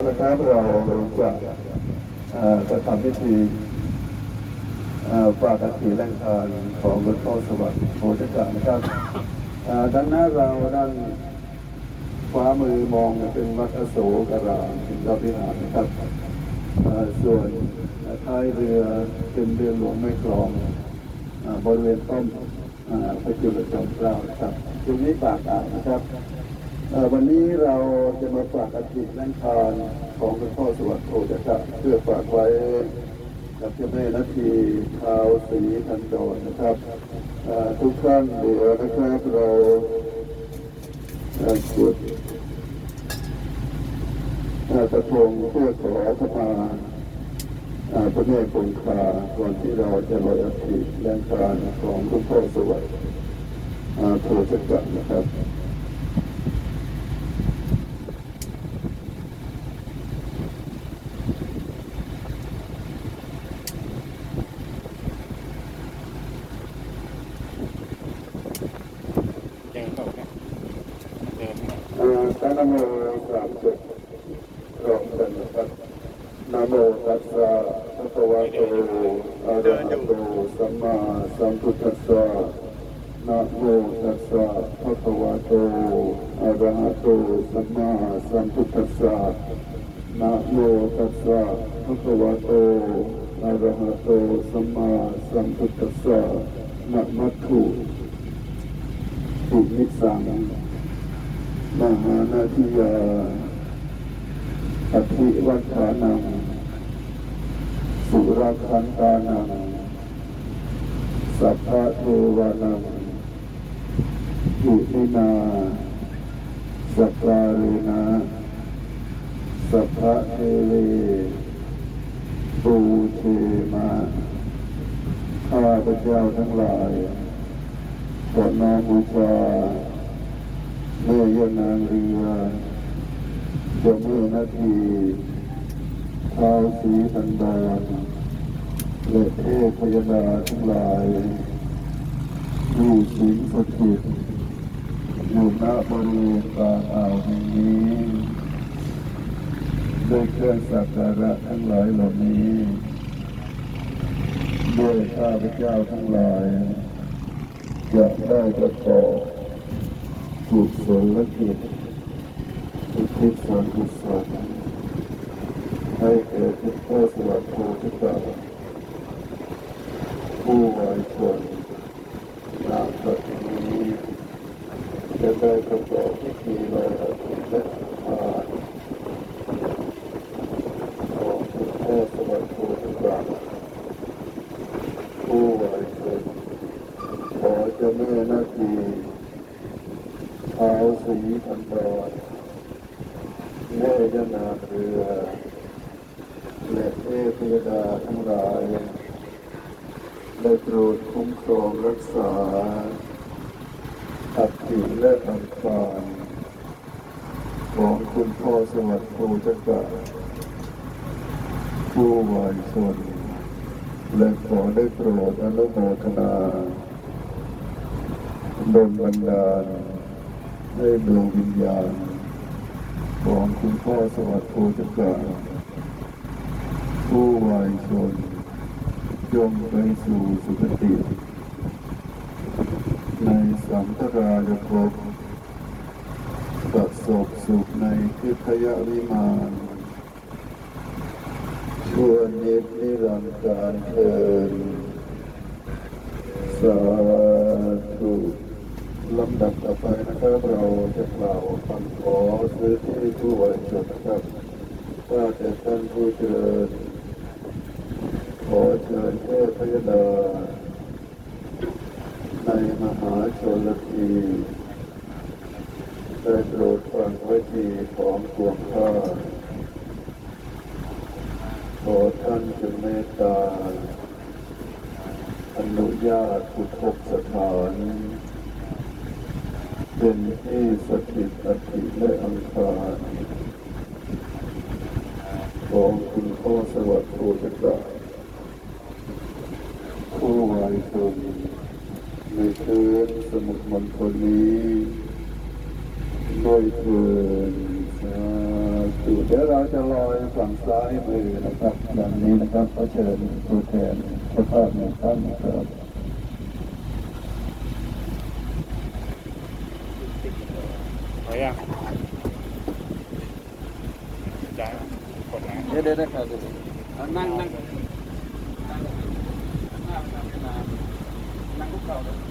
นะครับเราจะจะทำพิธีเอ่อฝากอัฐิแรงทานของหลวงพ่อสวัสดิ์โพธิกะนะครับด้านหน้าเราด้านขวามือมองเป็นวัดอโศกรามเป็นพระวิหารนะครับส่วนท้ายเรือเป็นเรือหลวงแม่กลองบริเวณต้นพระจุลจอมเกล้านะครับตรงนี้ปากอ่าวนะครับ วันนี้เราจะมาฝากอธิแรงทานของหลวงพ่อสวัสดิ์โอจะกะเพื่อฝากไว้กับเจ้าแม่นาทีเท้าวศรีทันโดนนะครับทุกท่านเดี๋ยวนะครับเราสวดเอ่อกระทงเพื่อขอขมาพ่อพระแม่คงคาก่อนที่เราจะลอยอธิแรงทานของหลวงพ่อสวัสดิ์เอ่อโอจะกะนะครับ เดินเข้าไปเดินเข้า เอ่อตั้ง นะโมสามจบรวมกันนะครับนะโมตัสสะภะคะวะโตอะระหะโตสัมมาสัมพุทธัสสะนะโมตัสสะภะคะวะโตอะระหะโตสัมมาสัมพุทธัสสะนะโมตัสสะภะคะวะโตอะระหะโตสัมมาสัมพุทธัสสะนะมัตถุปุนิสัง มหานาทิยาอธิวัฏานังสุรคันตานังสัพพะเทวานังอิมินาสัพพาเรนะสัพพะเทเวปูเทมาข้าพเจ้าทั้งหลายขอน้อมบูชา เมื่อยนางเรือจะเมื่อนาทีเท้าสีสันดานและเทพพยดาทั้งหลายอยู่สิงสถิตอยู่ณบริเวณตาอ่าวแห่งนี้ด้วยเครื่องสักการะทั้งหลายเหล่านี้ด้วยข้าพเจ้าทั้งหลายจะได้ประกอบ กุศลกิจอุทิศส่วนกุศลให้เก่ทุกพ่อสวัสดิ์โพธิสัตว์ผู้วายชนนาบัดนี้จะได้ประกอบพิธีลอยอัฐิและทานของทุกพ่อสวัสดิ์โพธิสัตว์ผู้วายชนขอเจ้าแม่นาที เท้าสีพันดอน แม่ยานาเรือและเทพยดาทั้งหลายได้โปรดคุ้มครองรักษาอัฐิและอังคารของคุณพ่อสวัสดิ์โพธิกะผู้วายชนและขอได้โปรดอนุโมทนาดลบันดาลให้ดวงวิญญาณ ของคุณพ่อสวัสดิ์โพธิกาผู้วายชนจงไปสู่สุคติ ในสัมภรายภพประสบสุขในทิพยวิมานชั่วนิจนิรันดร์การเทินสาธุลำดับต่อไปนะครับเราจะกล่าวคำขอซื้อที่ ผู้บริสุทธิ์นะครับว่าแต่ท่านผู้เจริญขอเชิญเทพพยดาในมหาชนทีได้โปรดฟังไว้ทีของพวงข้าขอท่านจงเมตตาอนุญาตพุทธสถาน เป็นที่สถิตอธิและอังคารของคุณพ่อสวัสดิ์โพธิกะผู้วายชนในคืนสมุทรมณฑลนี้ด้วยเถิดสาธุธุเดี๋ยวเราจะลอยฝั่งซ้ายมือนะครับดังนี้นะครับขอเชิญตัวแทนเจ้าภาพหนึ่งท่านนะครับ เอายังจ้ากดนะเดี๋ยวเดี๋ยวได้ครับนั่งนั่งนั่งคุกเข่าเลย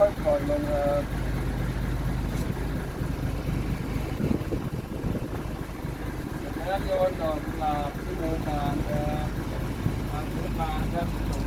ค่อยๆลงแล้วโยนดอกกุลาบที่โบราณทางพื้นมาครับ